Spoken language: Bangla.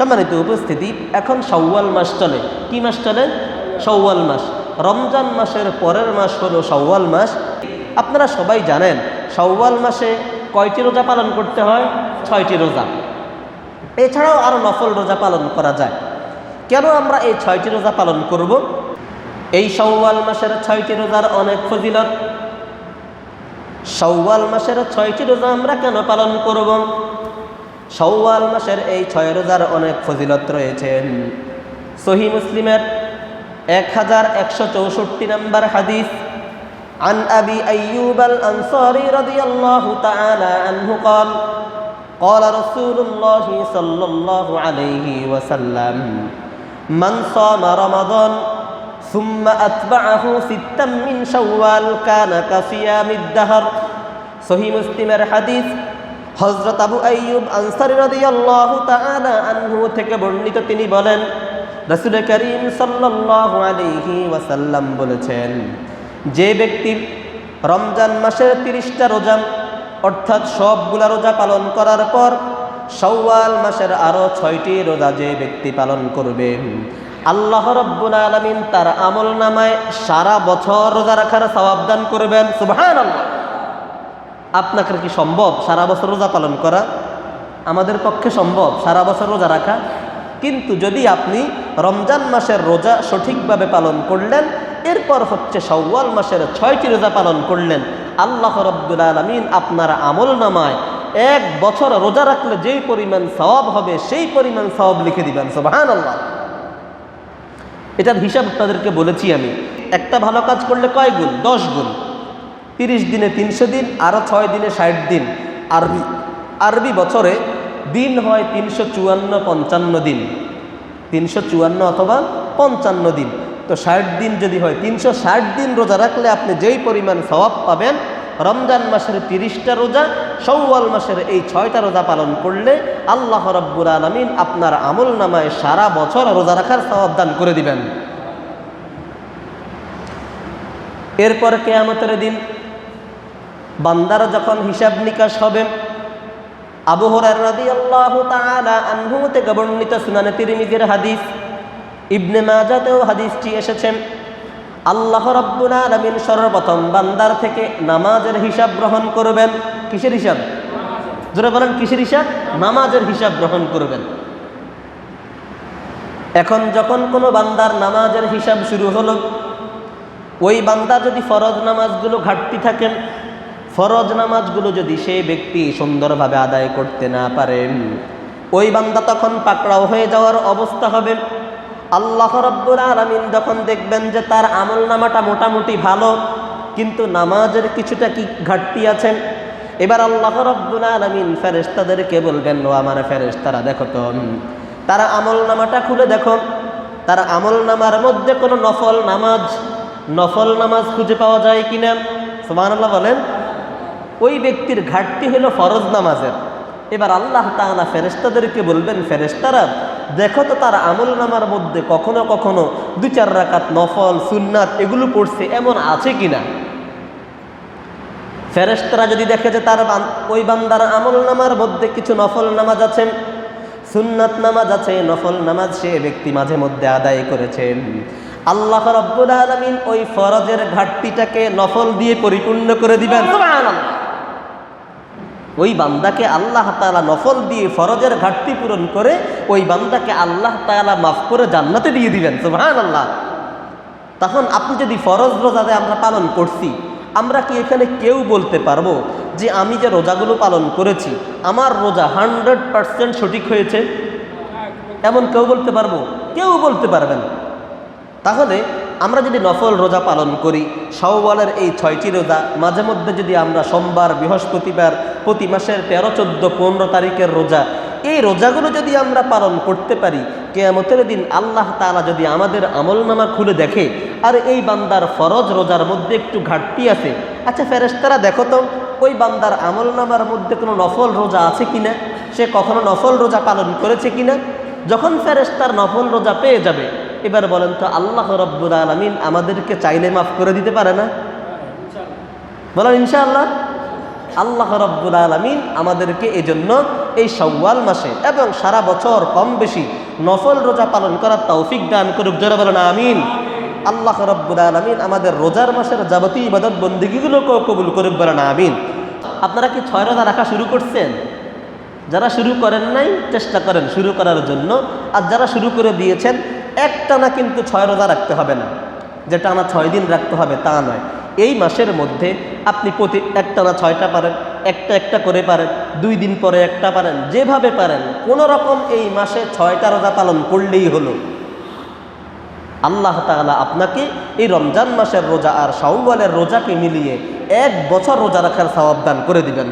সম্মানিত উপস্থিতি, এখন সওয়াল মাস চলে। কি মাস চলে? সওয়াল মাস। রমজান মাসের পরের মাস হলো সওয়াল মাস। আপনারা সবাই জানেন সওয়াল মাসে কয়টি রোজা পালন করতে হয়? ছয়টি রোজা। এছাড়াও আরও নফল রোজা পালন করা যায়। কেন আমরা এই ছয়টি রোজা পালন করব? এই সওয়াল মাসের ছয়টি রোজার অনেক ফজিলত। সওয়াল মাসের ছয়টি রোজা আমরা কেন পালন করব? সৌওয়াল মাসের এই ছয় রোজার অনেক ফজিলত রয়েছে সহি মুসলিমের এক হাজার একশো চৌষট্টি নম্বর হাদিস عن أبي أيوب الأنصاري رضي الله تعالى عنه قال قال رسول الله صلى الله عليه وسلم من صام رمضان ثم أتبعه ستا من شوال كان كصيام الدهر সহি মুসলিমের হাদিস হজরত আবু আইয়ুব আনসারি রাদিয়াল্লাহু তাআলা আনহু থেকে বর্ণিত তিনি বলেন, রাসূল করিম সাল্লাল্লাহু আলাইহি ওয়াসাল্লাম বলেছেন, যে ব্যক্তি রমজান মাসের তিরিশটা রোজা, অর্থাৎ সবগুলা রোজা পালন করার পর সওয়াল মাসের আরও ছয়টি রোজা যে ব্যক্তি পালন করবে, আল্লাহ রব্বুল আলমিন তার আমল নামায় সারা বছর রোজা রাখার সওয়াব দান করবেন। সুবহানাল্লাহ। আপনাকে কি সম্ভব সারা বছর রোজা পালন করা? আমাদের পক্ষে সম্ভব সারা বছর রোজা রাখা। কিন্তু যদি আপনি রমজান মাসের রোজা সঠিকভাবে পালন করলেন, এরপর হচ্ছে সওয়াল মাসের ছয়টি রোজা পালন করলেন, আল্লাহ রব্দুল আলমিন আপনার আমল নামায় এক বছর রোজা রাখলে যেই পরিমাণ সওয়াব হবে, সেই পরিমাণ সওয়াব লিখে দিবেন সোবাহান আল্লাহ এটার হিসাব আপনাদেরকে বলেছি আমি। একটা ভালো কাজ করলে কয় গুণ? দশ গুণ। তিরিশ দিনে তিনশো দিন আরও ছয় দিনে ষাট দিন। আরবি আরবি বছরে দিন হয় তিনশো চুয়ান্ন পঞ্চান্ন দিন। তিনশো চুয়ান্ন অথবা পঞ্চান্ন দিন। তো ষাট দিন যদি হয়, তিনশো ষাট দিন রোজা রাখলে আপনি যেই পরিমাণ স্বভাব পাবেন, রমজান মাসের তিরিশটা রোজা সৌওয়াল মাসের এই ছয়টা রোজা পালন করলে আল্লাহ রব্বুর আলমিন আপনার আমল নামায় সারা বছর রোজা রাখার স্বভাব দান করে দিবেন। এরপর কেয়ামতের দিন বান্দার যখন হিসাব নিকাশ হবে, আবু ইবনে মাজাতেও হাদিসটি এসেছেন সর্বপ্রথম বান্দার থেকে নামাজের হিসাব গ্রহণ করবেন। কিসের হিসাব? জোরে বলেন, কিসের হিসাব? নামাজের হিসাব গ্রহণ করবেন। এখন যখন কোনো বান্দার নামাজের হিসাব শুরু হলো, ওই বান্দা যদি ফরজ নামাজগুলো ঘাটতি থাকেন ফরজ নামাজগুলো যদি সেই ব্যক্তি সুন্দরভাবে আদায় করতে না পারেন, ওই বান্দা তখন পাকড়াও হয়ে যাওয়ার অবস্থা হবে। আল্লাহ রব্বুর আলমিন যখন দেখবেন যে তার আমল নামাটা মোটামুটি ভালো, কিন্তু নামাজের কিছুটা কি ঘাটতি আছেন এবার আল্লাহ রব্বুল আলমিন ফেরেস্তাদেরকে বলবেন, ও আমার ফেরেস্তারা দেখো তো, তারা আমল নামাটা খুলে দেখো। তার আমল নামার মধ্যে কোনো নফল নামাজ নফল নামাজ খুঁজে পাওয়া যায় কিনা? সুবহানাল্লাহ বলেন ওই ব্যক্তির ঘাটতি হলো ফরজ নামাজের। এবার আল্লাহ তাআলা ফেরেস্তাদেরকে বলবেন ফেরেস্তারা দেখো তো তার আমল নামার মধ্যে কখনো কখনো দু চার রাকাত নফল, সুন্নাত এগুলো পড়ছে, এমন আছে কিনা? ফেরেস্তারা যদি দেখে যে তার ওই বান্দার আমল নামার মধ্যে কিছু নফল নামাজ আছেন সুন্নাত নামাজ আছে, নফল নামাজ সে ব্যক্তি মাঝে মধ্যে আদায় করেছেন। আল্লাহ রব্বুল আলমিন ওই ফরজের ঘাটতিটাকে নফল দিয়ে পরিপূর্ণ করে দিবেন। ওই বান্দাকে আল্লাহ তাআলা নফল দিয়ে ফরজের ঘাটতি পূরণ করে ওই বান্দাকে আল্লাহ তাআলা মাফ করে জান্নাতে দিয়ে দিবেন, সুবহানাল্লাহ। তখন আপনি যদি ফরজ রোজাতে আমরা পালন করছি, আমরা কি এখানে কেউ বলতে পারব যে আমি যে রোজাগুলো পালন করেছি, আমার রোজা হান্ড্রেড পারসেন্ট সঠিক হয়েছে? এমন কেউ বলতে পারব? কেউ বলতে পারবেন তাহলে আমরা যদি নফল রোজা পালন করি, শাওয়ালের এই ছয়টি রোজা, মাঝে মধ্যে যদি আমরা সোমবার, বৃহস্পতিবার, প্রতি মাসের তেরো, চোদ্দ, পনেরো তারিখের রোজা, এই রোজাগুলো যদি আমরা পালন করতে পারি, কেয়ামতের দিন আল্লাহ তাআলা যদি আমাদের আমলনামা খুলে দেখে, আর এই বান্দার ফরজ রোজার মধ্যে একটু ঘাটতি আছে আচ্ছা ফেরেশতারা দেখো তো, ওই বান্দার আমলনামার মধ্যে কোনো নফল রোজা আছে কিনা? সে কখনো নফল রোজা পালন করেছে কিনা? যখন ফেরেশতার নফল রোজা পেয়ে যাবে এবার বলেন তো, আল্লাহ রব্বুল আলমিন আমাদেরকে চাইলে মাফ করে দিতে পারে না? বলেন, ইনশাআল্লাহ। আল্লাহ রব্বুল আলমিন আমাদেরকে এজন্য এই সওয়াল মাসে এবং সারা বছর কম বেশি নফল রোজা পালন করার তৌফিক দান করুক। যারা বলেন, আমিন। আল্লাহ রব্বুল আলমিন আমাদের রোজার মাসের যাবতীয় ইবাদত বন্দিগিগুলোকেও কবুল করুক, বলেন, আমিন। আপনারা কি ছয় রোজা রাখা শুরু করছেন? যারা শুরু করেন নাই, চেষ্টা করেন শুরু করার জন্য। আর যারা শুরু করে দিয়েছেন একটানা কিন্তু ছয় রোজা রাখতে হবে না। যেটা আমার ছয় দিন রাখতে হবে তা নয়। এই মাসের মধ্যে আপনি প্রতি একটানা ছয়টা পারেন, একটা একটা করে পারেন, দুই দিন পরে একটা পারেন, যেভাবে পারেন, কোনো রকম এই মাসে ছয়টা রোজা পালন করলেই হলো। আল্লাহ তাআলা আপনাকে এই রমজান মাসের রোজা আর শাওয়ালের রোজাকে মিলিয়ে এক বছর রোজা রাখার সওয়াব দান করে দিবেন।